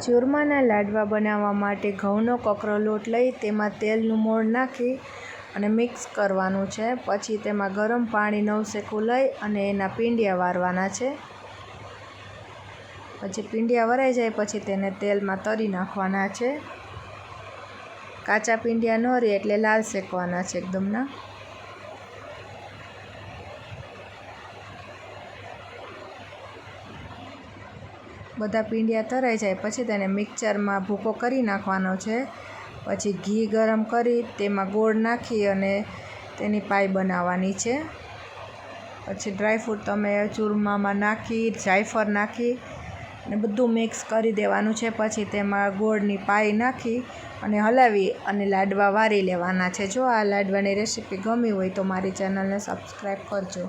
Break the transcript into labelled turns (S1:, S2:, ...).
S1: ચૂરમાના લાડવા બનાવવા માટે ઘઉંનો કકરો લોટ લઈ તેમાં તેલનું મોણ નાખી અને મિક્સ કરવાનું છે. પછી તેમાં ગરમ પાણી નવશેકું લઈ અને એના પીંડિયા વારવાના છે. પછી પીંડિયા વરાઈ જાય પછી તેને તેલમાં તરી નાખવાના છે. કાચા પીંડિયા ન રહે એટલે લાલ શેકવાના છે એકદમના બધા પીંડિયા તરાઈ જાય. પછી તેને મિક્સરમાં ભૂકો કરી નાખવાનો છે. પછી ઘી ગરમ કરી તેમાં ગોળ નાખી અને તેની પાય બનાવવાની છે. પછી ડ્રાયફ્રૂટ તમે ચૂરમામાં નાખી, જાયફળ નાખી અને બધું મિક્સ કરી દેવાનું છે. પછી તેમાં ગોળની પાય નાખી અને હલાવી અને લાડવા વારી લેવાના છે. જો આ લાડવાની રેસીપી ગમી હોય તો મારી ચેનલને સબસ્ક્રાઈબ કરજો.